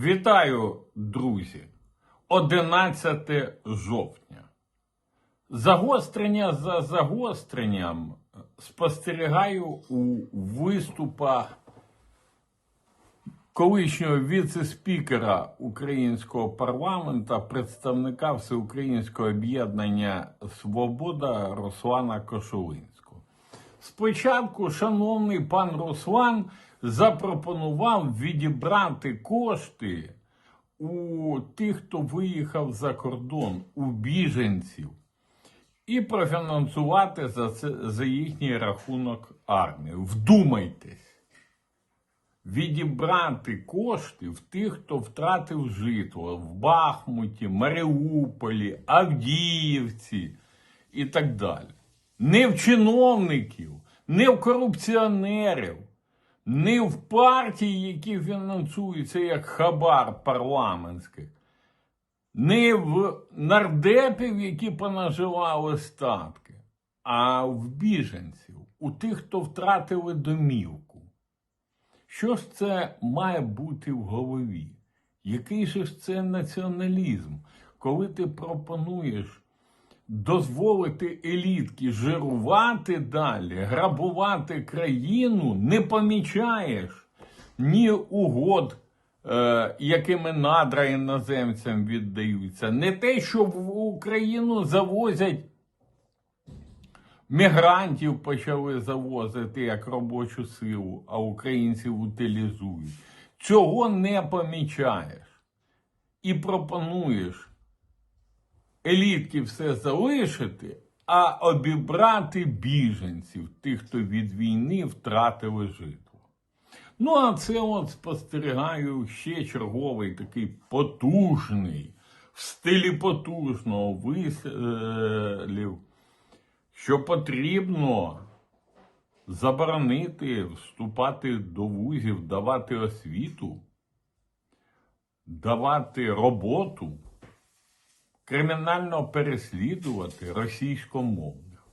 Вітаю, друзі! 11 жовтня. Загострення за загостренням спостерігаю у виступах колишнього віце-спікера українського парламента, представника Всеукраїнського об'єднання Свобода Руслана Кошулинського. Спочатку, шановний пан Руслан запропонував відібрати кошти у тих, хто виїхав за кордон, у біженців, і профінансувати за, це, за їхній рахунок армію. Вдумайтесь відібрати кошти в тих, хто втратив житло в Бахмуті, Маріуполі, Авдіївці і так далі. Не в чиновників, не в корупціонерів, не в партії, які фінансуються як хабар парламентських, не в нардепів, які понаживали статки, а в біженців, у тих, хто втратили домівку. Що ж це має бути в голові? Який же ж це націоналізм, коли ти пропонуєш дозволити елітки жирувати далі, грабувати країну, не помічаєш ні угод, е, якими надра іноземцям віддаються, не те, що в Україну завозять Мігрантів почали завозити як робочу силу, а українців утилізують. Цього не помічаєш. І пропонуєш елітки все залишити, а обібрати біженців, тих, хто від війни втратили житло. Ну, а це от спостерігаю ще черговий такий потужний, в стилі потужного вислів що потрібно заборонити вступати до вузів, давати освіту, давати роботу, кримінально переслідувати російськомовних.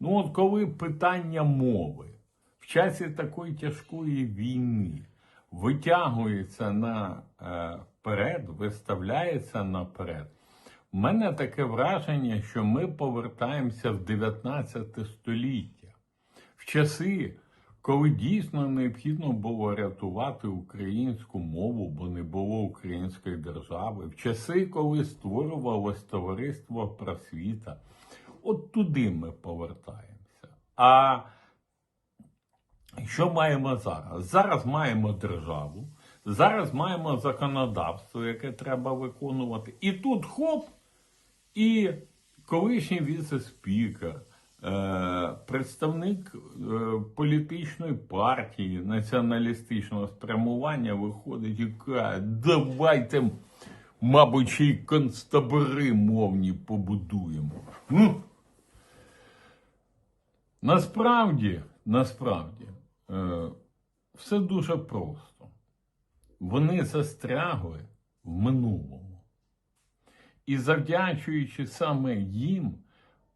Ну, от коли питання мови в часі такої тяжкої війни витягується наперед, виставляється наперед. У мене таке враження, що ми повертаємося в 19 століття, в часи, коли дійсно необхідно було рятувати українську мову, бо не було української держави, в часи, коли створювалось товариство просвіта. От туди ми повертаємося. А що маємо зараз? Зараз маємо державу, зараз маємо законодавство, яке треба виконувати. І тут хоп, і колишній віце-спікер, представник е, політичної партії націоналістичного спрямування виходить і каже, давайте, мабуть, ще й концтабори мовні побудуємо. Ну, Насправді, насправді, е, все дуже просто. Вони застрягли в минулому. І завдячуючи саме їм,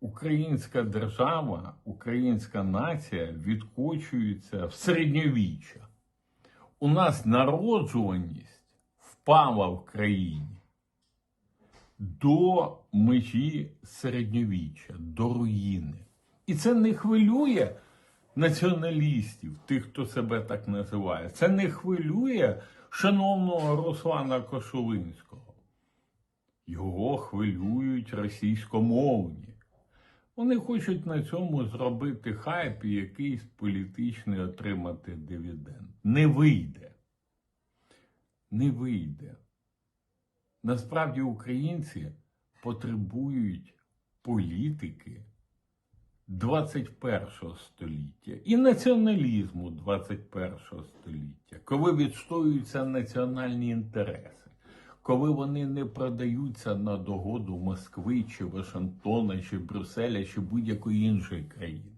українська держава, українська нація відкочується в середньовіччя. У нас народжуваність впала в країні до межі середньовіччя, до руїни. І це не хвилює націоналістів, тих, хто себе так називає. Це не хвилює шановного Руслана Кошулинського. Його хвилюють російськомовні. Вони хочуть на цьому зробити хайп і якийсь політичний отримати дивіденд. Не вийде. Не вийде. Насправді українці потребують політики 21 століття і націоналізму 21 століття, коли відстоюються національні інтереси, коли вони не продаються на догоду Москви, чи Вашингтона, чи Брюсселя, чи будь-якої іншої країни.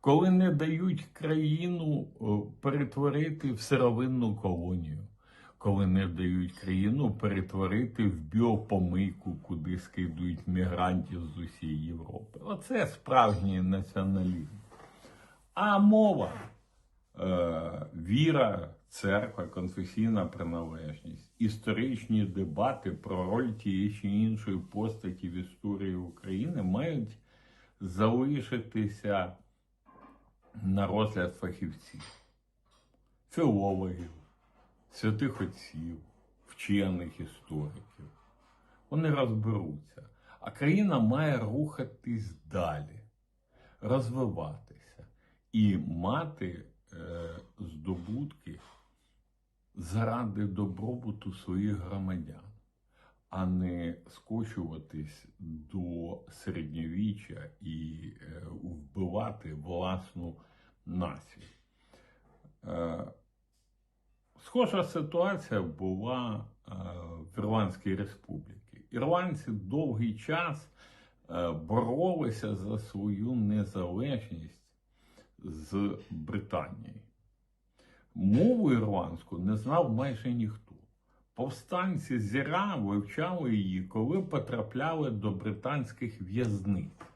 Коли не дають країну перетворити в сировинну колонію, коли не дають країну перетворити в біопомийку, куди скидують мігрантів з усієї Європи. Оце справжній націоналізм. А мова. е, віра, церква, конфесійна приналежність, історичні дебати про роль тієї чи іншої постаті в історії України мають залишитися на розгляд фахівців, філологів, святих отців, вчених істориків. Вони розберуться. А країна має рухатись далі, розвиватися і мати е, здобутки заради добробуту своїх громадян, а не скочуватись до середньовіччя і е, вбивати власну націю. Е, Схожа ситуація була е, в Ірландській республіці. Ірландці довгий час боролися за свою незалежність з Британією. Мову ірландську не знав майже ніхто. Повстанці зіра вивчали її, коли потрапляли до британських в'язниць.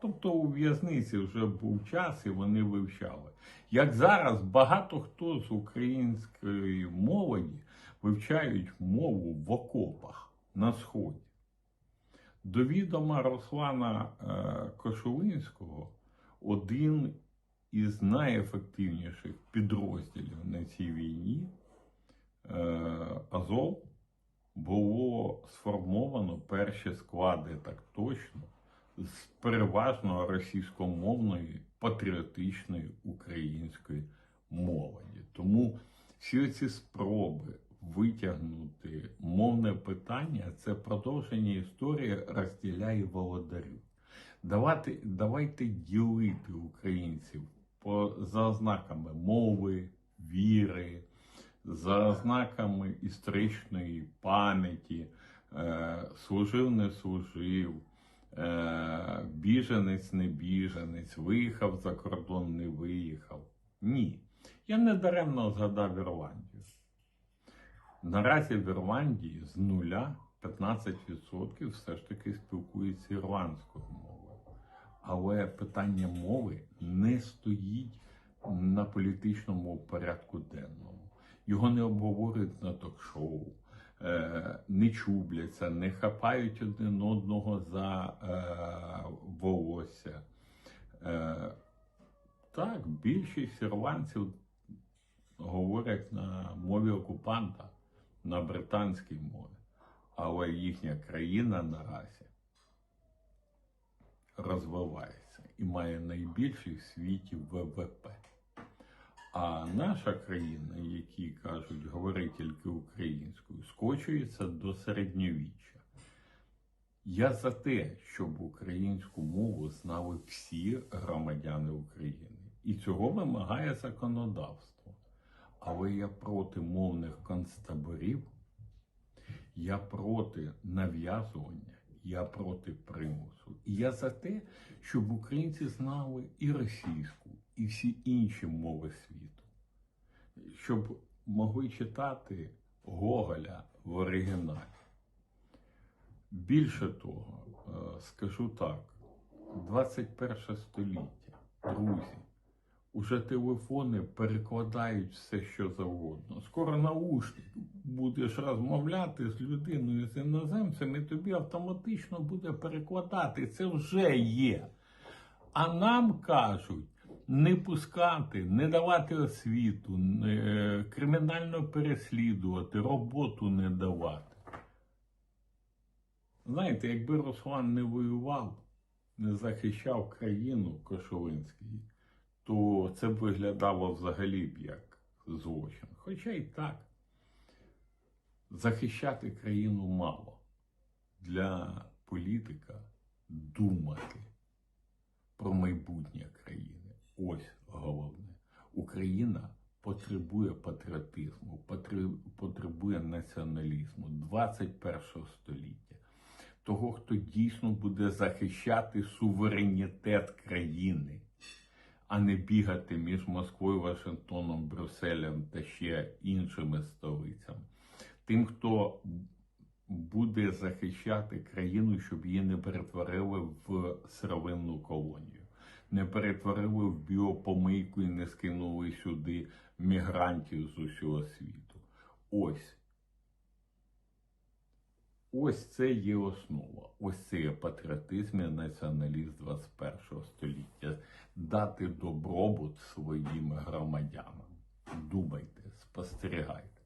Тобто у в'язниці вже був час і вони вивчали. Як зараз багато хто з української молоді вивчають мову в окопах на сході. До відома Руслана е, Кошулинського один із найефективніших підрозділів на цій війні е, Азов було сформовано перші склади так точно з переважно російськомовної патріотичної української молоді. Тому всі ці спроби витягнути мовне питання це продовження історії розділяє володарю. Давайте, давайте ділити українців по, за ознаками мови, віри, за ознаками історичної пам'яті, е, служив, не служив, е, біженець, не біженець, виїхав за кордон, не виїхав. Ні. Я не даремно згадав Ірландію. Наразі в Ірландії з нуля 15% все ж таки спілкуються ірландською мовою. Але питання мови не стоїть на політичному порядку денному. Його не обговорюють на ток-шоу, е, не чубляться, не хапають один одного за е, волосся. Е, так, більшість ірландців говорять на мові окупанта, на британській мові, але їхня країна наразі розвивається і має найбільший в світі ВВП. А наша країна, які кажуть, говорить тільки українською, скочується до середньовіччя. Я за те, щоб українську мову знали всі громадяни України. І цього вимагає законодавство. Але я проти мовних концтаборів, я проти нав'язування, я проти примусу. І я за те, щоб українці знали і російську, і всі інші мови світу, щоб могли читати Гоголя в оригіналі. Більше того, е, скажу так: 21 століття, друзі, уже телефони перекладають все, що завгодно. Скоро наушник будеш розмовляти з людиною з іноземцем, і тобі автоматично буде перекладати. Це вже є. А нам кажуть не пускати, не давати освіту, не- кримінально переслідувати, роботу не давати. Знаєте, якби Руслан не воював, не захищав країну Кошовинський, то це б виглядало взагалі б як злочин. Хоча й так, захищати країну мало. Для політика думати про майбутнє країни. Ось головне. Україна потребує патріотизму, потребує націоналізму 21 століття. Того, хто дійсно буде захищати суверенітет країни, а не бігати між Москвою, Вашингтоном, Брюсселем та ще іншими столицями. Тим, хто буде захищати країну, щоб її не перетворили в сировинну колонію. не перетворили в біопомийку і не скинули сюди мігрантів з усього світу. Ось. Ось це є основа. Ось це є патріотизм і націоналізм 21 століття. Дати добробут своїм громадянам. Думайте, спостерігайте,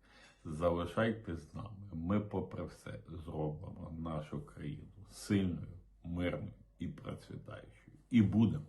залишайтесь з нами. Ми, попри все, зробимо нашу країну сильною, мирною і процвітаючою. І будемо.